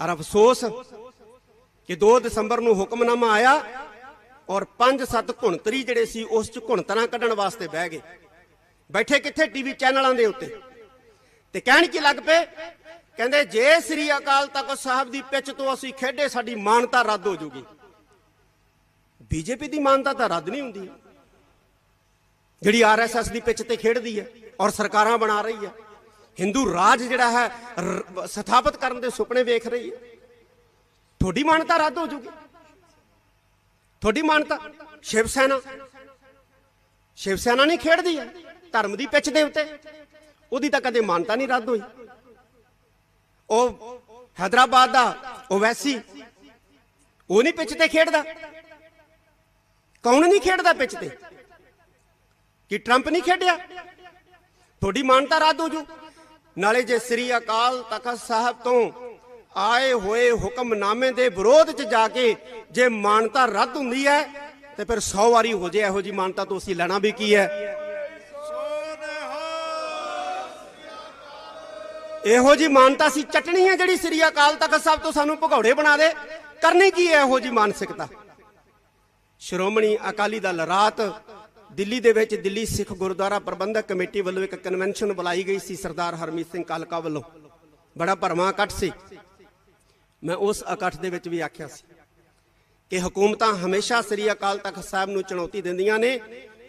ਔਰ ਅਫਸੋਸ ਕਿ 2 ਦਸੰਬਰ ਨੂੰ ਹੁਕਮਨਾਮਾ ਆਇਆ ਔਰ 5-7 ਘੁਣਤਰੀ ਜਿਹੜੇ ਸੀ, ਉਸ ਚ ਘੁਣਤਰਾਂ ਕੱਢਣ ਵਾਸਤੇ ਬਹਿ ਗਏ। ਬੈਠੇ ਕਿੱਥੇ ਟੀਵੀ ਚੈਨਲਾਂ ਦੇ ਉੱਤੇ? ਤੇ ਕਹਿਣ ਕੀ ਲੱਗ ਪਏ? ਕਹਿੰਦੇ, ਜੇ ਸ੍ਰੀ ਅਕਾਲ ਤਖਤ ਸਾਹਿਬ ਦੀ ਪਿੱਚ ਤੋਂ ਅਸੀਂ ਖੇਡੇ, ਸਾਡੀ ਮਾਨਤਾ ਰੱਦ ਹੋ ਜੂਗੀ। ਬੀਜੇਪੀ ਦੀ ਮਾਨਤਾ ਤਾਂ ਰੱਦ ਨਹੀਂ ਹੁੰਦੀ। ਜਿਹੜੀ ਆਰਐਸਐਸ ਦੀ ਪਿੱਚ ਤੇ ਖੇਡਦੀ ਹੈ ਔਰ ਸਰਕਾਰਾਂ ਬਣਾ ਰਹੀ ਹੈ। ਹਿੰਦੂ ਰਾਜ ਜਿਹੜਾ ਹੈ ਸਥਾਪਿਤ ਕਰਨ ਦੇ ਸੁਪਨੇ ਵੇਖ ਰਹੀ ਹੈ। ਤੁਹਾਡੀ ਮਾਨਤਾ ਰੱਦ ਹੋ ਜੂਗੀ। ਤੁਹਾਡੀ ਮਾਨਤਾ, ਸ਼ਿਵ ਸੈਨਾ। ਸ਼ਿਵ ਸੈਨਾ ਨਹੀਂ ਖੇਡਦੀ ਹੈ, ਧਰਮ ਦੀ ਪਿੱਛ ਦੇ ਉੱਤੇ। ਉਹਦੀ ਤਾਂ ਕਦੇ ਮਾਨਤਾ ਨਹੀਂ ਰੱਦ ਹੋਈ। ਉਹ ਹైదరాబాద్ ਦਾ ਓਵੈਸੀ, ਉਹ ਨਹੀਂ ਪਿੱਛ ਤੇ ਖੇਡਦਾ। ਕੌਣ ਨਹੀਂ ਖੇਡਦਾ ਪਿੱਛ ਤੇ? ਕਿ ਟਰੰਪ ਨਹੀਂ ਖੇਡਿਆ? ਤੁਹਾਡੀ ਮਾਨਤਾ ਰੱਦ ਹੋ ਜੂ। ਨਾਲੇ ਜੇ ਸ੍ਰੀ ਅਕਾਲ ਤਖਤ ਸਾਹਿਬ ਤੋਂ ਆਏ ਹੋਏ ਹੁਕਮਨਾਮੇ ਦੇ ਵਿਰੋਧ 'ਚ ਜਾ ਕੇ ਜੇ ਮਾਨਤਾ ਰੱਦ ਹੁੰਦੀ ਹੈ, ਤੇ ਫਿਰ 100 ਵਾਰੀ ਹੋ ਜੇ ਇਹੋ ਜੀ ਮਾਨਤਾ ਤੋਂ ਅਸੀਂ ਲੈਣਾ ਵੀ ਕੀ ਹੈ? ਇਹੋ ਜੀ ਮਾਨਤਾ ਸੀ ਚਟਣੀ ਹੈ ਜਿਹੜੀ ਸ੍ਰੀ ਅਕਾਲ ਤਖਤ ਸਾਹਿਬ ਤੋਂ ਸਾਨੂੰ ਭਗੌੜੇ ਬਣਾ ਦੇ। ਕਰਨੀ ਕੀ ਹੈ ਇਹੋ ਜੀ ਮਾਨਸਿਕਤਾ? ਸ਼੍ਰੋਮਣੀ ਅਕਾਲੀ ਦਲ ਰਾਤ ਦਿੱਲੀ ਦੇ ਵਿੱਚ ਦਿੱਲੀ ਸਿੱਖ ਗੁਰਦੁਆਰਾ ਪ੍ਰਬੰਧਕ ਕਮੇਟੀ ਵੱਲੋਂ ਇੱਕ ਕਨਵੈਨਸ਼ਨ ਬੁਲਾਈ ਗਈ ਸੀ ਸਰਦਾਰ ਹਰਮੀਤ ਸਿੰਘ ਕਾਲਕਾ ਵੱਲੋਂ। ਬੜਾ ਭਰਵਾਂ ਇਕੱਠ ਸੀ। ਮੈਂ ਉਸ ਇਕੱਠ ਦੇ ਵਿੱਚ ਵੀ ਆਖਿਆ ਸੀ ਕਿ ਹਕੂਮਤਾਂ ਹਮੇਸ਼ਾ ਸ੍ਰੀ ਅਕਾਲ ਤਖਤ ਸਾਹਿਬ ਨੂੰ ਚੁਣੌਤੀ ਦਿੰਦੀਆਂ ਨੇ,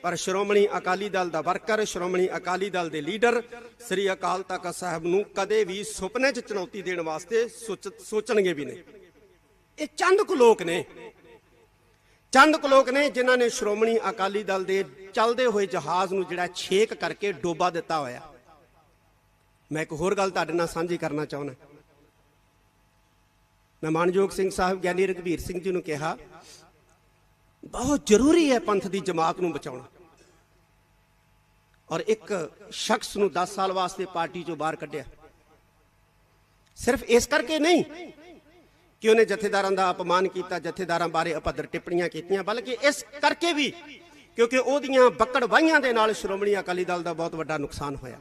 ਪਰ ਸ਼੍ਰੋਮਣੀ ਅਕਾਲੀ ਦਲ ਦਾ ਵਰਕਰ, ਸ਼੍ਰੋਮਣੀ ਅਕਾਲੀ ਦਲ ਦੇ ਲੀਡਰ ਸ੍ਰੀ ਅਕਾਲ ਤਖਤ ਸਾਹਿਬ ਨੂੰ ਕਦੇ ਵੀ ਸੁਪਨੇ 'ਚ ਚੁਣੌਤੀ ਦੇਣ ਵਾਸਤੇ ਸੋਚ- ਸੋਚਣਗੇ ਵੀ ਨਹੀਂ। ਇਹ ਚੰਦ ਕੁ ਲੋਕ ਨੇ। ਚੰਦ ਕੁ ਲੋਕ ਨੇ ਜਿਨ੍ਹਾਂ ਨੇ ਸ਼੍ਰੋਮਣੀ ਅਕਾਲੀ ਦਲ ਦੇ ਚੱਲਦੇ ਹੋਏ ਜਹਾਜ਼ ਨੂੰ ਜਿਹੜਾ ਛੇਕ ਕਰਕੇ ਡੋਬਾ ਦਿੱਤਾ ਹੋਇਆ। ਮੈਂ ਇੱਕ ਹੋਰ ਗੱਲ ਤੁਹਾਡੇ ਨਾਲ ਸਾਂਝੀ ਕਰਨਾ ਚਾਹੁੰਦਾ। ਮੈਂ ਮਾਨਯੋਗ ਸਿੰਘ ਸਾਹਿਬ ਗਿਆਨੀ ਰਘਵੀਰ ਸਿੰਘ ਜੀ ਨੂੰ ਕਿਹਾ, ਬਹੁਤ ਜ਼ਰੂਰੀ ਹੈ ਪੰਥ ਦੀ ਜਮਾਤ ਨੂੰ ਬਚਾਉਣਾ। ਔਰ ਇੱਕ ਸ਼ਖਸ ਨੂੰ 10 ਸਾਲ ਵਾਸਤੇ ਪਾਰਟੀ ਚੋਂ ਬਾਹਰ ਕੱਢਿਆ। ਸਿਰਫ ਇਸ ਕਰਕੇ ਨਹੀਂ ਕਿ ਉਹਨੇ ਜਥੇਦਾਰਾਂ ਦਾ ਅਪਮਾਨ ਕੀਤਾ, ਜਥੇਦਾਰਾਂ ਬਾਰੇ ਅਪਦਰ ਟਿੱਪਣੀਆਂ ਕੀਤੀਆਂ, ਬਲਕਿ ਇਸ ਕਰਕੇ ਵੀ ਕਿਉਂਕਿ ਉਹਦੀਆਂ ਬੱਕੜ ਵਾਹੀਆਂ ਦੇ ਨਾਲ ਸ਼੍ਰੋਮਣੀ ਅਕਾਲੀ ਦਲ ਦਾ ਬਹੁਤ ਵੱਡਾ ਨੁਕਸਾਨ ਹੋਇਆ।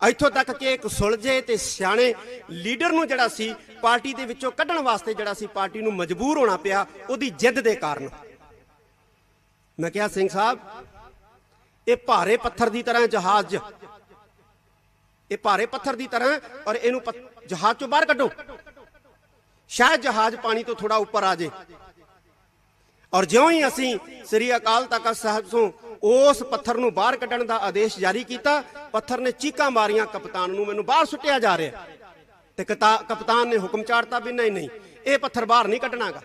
ਇੱਥੋਂ ਤੱਕ ਕਿ ਇੱਕ ਸੁਲਝੇ ਤੇ ਸਿਆਣੇ ਲੀਡਰ ਨੂੰ ਜਿਹੜਾ ਸੀ, ਪਾਰਟੀ ਦੇ ਵਿੱਚੋਂ ਕੱਢਣ ਵਾਸਤੇ ਜਿਹੜਾ ਸੀ, ਪਾਰਟੀ ਨੂੰ ਮਜਬੂਰ ਹੋਣਾ ਪਿਆ, ਉਹਦੀ ਜਿੱਦ ਦੇ ਕਾਰਨ। ਮੈਂ ਕਿਹਾ, ਸਿੰਘ ਸਾਹਿਬ, ਇਹ ਭਾਰੇ ਪੱਥਰ ਦੀ ਤਰ੍ਹਾਂ ਜਹਾਜ਼, ਇਹ ਭਾਰੇ ਪੱਥਰ ਦੀ ਤਰ੍ਹਾਂ ਔਰ ਇਹਨੂੰ ਜਹਾਜ਼ ਚੋਂ ਬਾਹਰ ਕੱਢੋ। ਸ਼ਾਇਦ ਜਹਾਜ਼ ਪਾਣੀ ਤੋਂ ਥੋੜਾ ਉੱਪਰ ਆ ਜੇ। ਔਰ ਜਿਉਂ ਹੀ ਅਸੀਂ ਸ੍ਰੀ ਅਕਾਲ ਤਖਤ ਸਾਹਿਬ ਤੋਂ ਉਸ ਪੱਥਰ ਨੂੰ ਬਾਹਰ ਕੱਢਣ ਦਾ ਆਦੇਸ਼ ਜਾਰੀ ਕੀਤਾ, ਪੱਥਰ ਨੇ ਚੀਕਾਂ ਮਾਰੀਆਂ, ਕਪਤਾਨ ਨੂੰ ਮੈਨੂੰ ਬਾਹਰ ਸੁੱਟਿਆ ਜਾ ਰਿਹਾ। ਤੇ ਕਤਾ- ਕਪਤਾਨ ਨੇ ਹੁਕਮ ਚਾੜਤਾ ਵੀ ਨਹੀਂ ਨਹੀਂ, ਇਹ ਪੱਥਰ ਬਾਹਰ ਨਹੀਂ ਕੱਢਣਾਗਾ।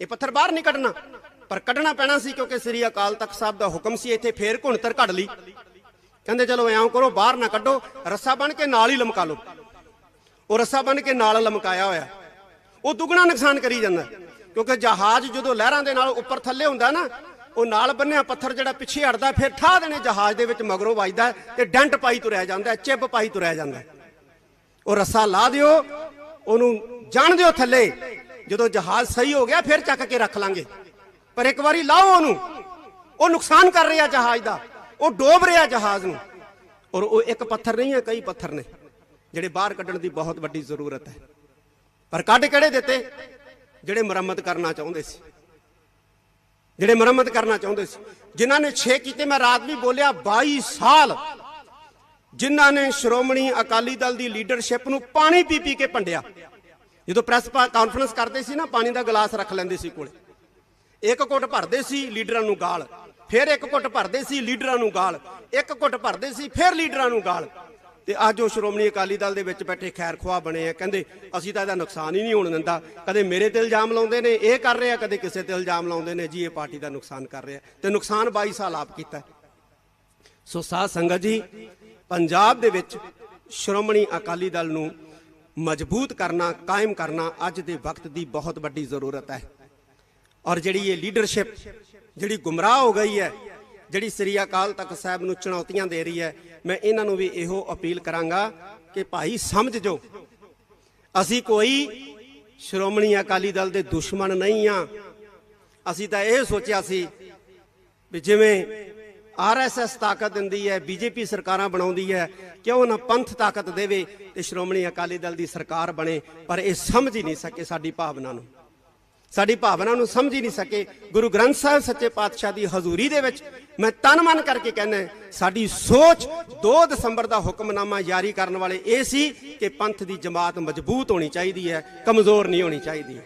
ਇਹ ਪੱਥਰ ਬਾਹਰ ਨਹੀਂ ਕੱਢਣਾ। ਪਰ ਕੱਢਣਾ ਪੈਣਾ ਸੀ ਕਿਉਂਕਿ ਸ੍ਰੀ ਅਕਾਲ ਤਖਤ ਸਾਹਿਬ ਦਾ ਹੁਕਮ ਸੀ ਇੱਥੇ ਫੇਰ ਘੁਣਤਰ ਕੱਢ ਲਈ। ਕਹਿੰਦੇ, ਚਲੋ ਐਂ ਕਰੋ, ਬਾਹਰ ਨਾ ਕੱਢੋ, ਰੱਸਾ ਬਣ ਕੇ ਨਾਲ ਹੀ ਲਮਕਾ ਲਓ। ਉਹ ਰੱਸਾ ਬਣ ਕੇ ਨਾਲ ਲਮਕਾਇਆ ਹੋਇਆ। ਉਹ ਦੁੱਗਣਾ ਨੁਕਸਾਨ ਕਰੀ ਜਾਂਦਾ। ਕਿਉਂਕਿ ਜਹਾਜ਼ ਜਦੋਂ ਲਹਿਰਾਂ ਦੇ ਨਾਲ ਉੱਪਰ ਥੱਲੇ ਹੁੰਦਾ ਨਾ ਉਹ ਨਾਲ ਬੰਨਿਆ ਪੱਥਰ ਜਿਹੜਾ ਪਿੱਛੇ ਹਟਦਾ ਫਿਰ ਠਾ ਦੇਣੇ ਜਹਾਜ਼ ਦੇ ਵਿੱਚ ਮਗਰੋਂ ਵੱਜਦਾ ਹੈ ਤੇ ਡੈਂਟ ਪਾਈ ਤੁਰਿਆ ਜਾਂਦਾ ਹੈ, ਚਿੱਬ ਪਾਈ ਤੁਰਿਆ ਜਾਂਦਾ ਉਹ ਰੱਸਾ ਲਾ ਦਿਓ ਉਹਨੂੰ ਜਾਣ ਦਿਓ ਥੱਲੇ। ਜਦੋਂ ਜਹਾਜ਼ ਸਹੀ ਹੋ ਗਿਆ ਫਿਰ ਚੱਕ ਕੇ ਰੱਖ ਲਾਂਗੇ। ਪਰ ਇੱਕ ਵਾਰੀ ਲਾਓ ਉਹਨੂੰ। ਉਹ ਨੁਕਸਾਨ ਕਰ ਰਿਹਾ ਜਹਾਜ਼ ਦਾ। ਉਹ ਡੋਬ ਰਿਹਾ ਜਹਾਜ਼ ਨੂੰ। ਔਰ ਉਹ ਇੱਕ ਪੱਥਰ ਨਹੀਂ ਹੈ ਕਈ ਪੱਥਰ ਨੇ। ਜਿਹੜੇ ਬਾਹਰ ਕੱਢਣ ਦੀ ਬਹੁਤ ਵੱਡੀ ਜ਼ਰੂਰਤ ਹੈ। ਪਰ ਕੱਢ ਕਿਹੜੇ ਦਿੱਤੇ? ਜਿਹੜੇ ਮੁਰੰਮਤ ਕਰਨਾ ਚਾਹੁੰਦੇ ਸੀ। ਜਿਹੜੇ ਮੁਰੰਮਤ ਕਰਨਾ ਚਾਹੁੰਦੇ ਸੀ। ਜਿਨ੍ਹਾਂ ਨੇ 6 ਕੀਤੇ, ਮੈਂ ਰਾਤ ਵੀ ਬੋਲਿਆ 22 ਸਾਲ ਜਿਨ੍ਹਾਂ ਨੇ ਸ਼੍ਰੋਮਣੀ ਅਕਾਲੀ ਦਲ ਦੀ ਲੀਡਰਸ਼ਿਪ ਨੂੰ ਪਾਣੀ ਪੀ ਪੀ ਕੇ ਭੰਡਿਆ ਜਦੋਂ ਪ੍ਰੈਸ ਕਾਨਫਰੰਸ ਕਰਦੇ ਸੀ ਨਾ, ਪਾਣੀ ਦਾ ਗਲਾਸ ਰੱਖ ਲੈਂਦੇ ਸੀ ਕੋਲੇ। ਇੱਕ ਘੁੱਟ ਭਰਦੇ ਸੀ ਲੀਡਰਾਂ ਨੂੰ ਗਾਲ, ਫਿਰ ਇੱਕ ਘੁੱਟ ਭਰਦੇ ਸੀ ਲੀਡਰਾਂ ਨੂੰ ਗਾਲ, ਇੱਕ ਘੁੱਟ ਭਰਦੇ ਸੀ ਫਿਰ ਲੀਡਰਾਂ ਨੂੰ ਗਾਲ। ਤੇ ਅੱਜ ਉਹ ਸ਼੍ਰੋਮਣੀ ਅਕਾਲੀ ਦਲ ਦੇ ਵਿੱਚ ਬੈਠੇ ਖੈਰ ਖੁਆਹ ਬਣੇ ਆ। ਕਹਿੰਦੇ, ਅਸੀਂ ਤਾਂ ਇਹਦਾ ਨੁਕਸਾਨ ਹੀ ਨਹੀਂ ਹੋਣ ਦਿੰਦਾ। ਕਦੇ ਮੇਰੇ ਤੇ ਇਲਜ਼ਾਮ ਲਾਉਂਦੇ ਨੇ, ਇਹ ਕਰ ਰਿਹਾ ਕਦੇ ਕਿਸੇ ਤੇ ਇਲਜ਼ਾਮ ਲਾਉਂਦੇ ਨੇ। ਜੀ, ਇਹ ਪਾਰਟੀ ਦਾ ਨੁਕਸਾਨ ਕਰ ਰਿਹਾ। ਤੇ ਨੁਕਸਾਨ 22 ਸਾਲ ਆਪ ਕੀਤਾ ਸੋ ਸਾਧ ਸੰਗਤ ਜੀ, ਪੰਜਾਬ ਦੇ ਵਿੱਚ ਸ਼੍ਰੋਮਣੀ ਅਕਾਲੀ ਦਲ ਨੂੰ ਮਜ਼ਬੂਤ ਕਰਨਾ, ਕਾਇਮ ਕਰਨਾ ਅੱਜ ਦੇ ਵਕਤ ਦੀ ਬਹੁਤ ਵੱਡੀ ਜ਼ਰੂਰਤ ਹੈ। ਔਰ ਜਿਹੜੀ ਇਹ ਲੀਡਰਸ਼ਿਪ ਜਿਹੜੀ ਗੁੰਮਰਾਹ ਹੋ ਗਈ ਹੈ ਜਿਹੜੀ ਸ੍ਰੀ ਅਕਾਲ ਤਖਤ ਸਾਹਿਬ ਨੂੰ ਚੁਣੌਤੀਆਂ ਦੇ ਰਹੀ ਹੈ, ਮੈਂ ਇਹਨਾਂ ਨੂੰ ਵੀ ਇਹੋ ਅਪੀਲ ਕਰਾਂਗਾ ਕਿ ਭਾਈ ਸਮਝ ਜੋ ਅਸੀਂ ਕੋਈ ਸ਼੍ਰੋਮਣੀ ਅਕਾਲੀ ਦਲ ਦੇ ਦੁਸ਼ਮਣ ਨਹੀਂ ਆ। ਅਸੀਂ ਤਾਂ ਇਹ ਸੋਚਿਆ ਸੀ ਵੀ ਜਿਵੇਂ ਆਰਐਸਐਸ ਤਾਕਤ ਦਿੰਦੀ ਹੈ ਬੀਜੇਪੀ ਸਰਕਾਰਾਂ ਬਣਾਉਂਦੀ ਹੈ, ਕਿਉਂ ਨਾ ਪੰਥ ਤਾਕਤ ਦੇਵੇ ਤੇ ਸ਼੍ਰੋਮਣੀ ਅਕਾਲੀ ਦਲ ਦੀ ਸਰਕਾਰ ਬਣੇ, ਪਰ ਇਹ ਸਮਝ ਹੀ ਨਹੀਂ ਸਕੇ ਸਾਡੀ ਭਾਵਨਾ ਨੂੰ। ਸਾਡੀ ਭਾਵਨਾ ਨੂੰ ਸਮਝ ਹੀ ਨਹੀਂ ਸਕੇ। ਗੁਰੂ ਗ੍ਰੰਥ ਸਾਹਿਬ ਸੱਚੇ ਪਾਤਸ਼ਾਹ ਦੀ ਹਜ਼ੂਰੀ ਦੇ ਵਿੱਚ ਮੈਂ ਤਨ ਮਨ ਕਰਕੇ ਕਹਿੰਦਾ ਸਾਡੀ ਸੋਚ 2 ਦਸੰਬਰ ਦਾ ਹੁਕਮਨਾਮਾ ਜਾਰੀ ਕਰਨ ਵਾਲੇ ਇਹ ਸੀ ਕਿ ਪੰਥ ਦੀ ਜਮਾਤ ਮਜ਼ਬੂਤ ਹੋਣੀ ਚਾਹੀਦੀ ਹੈ, ਕਮਜ਼ੋਰ ਨਹੀਂ ਹੋਣੀ ਚਾਹੀਦੀ।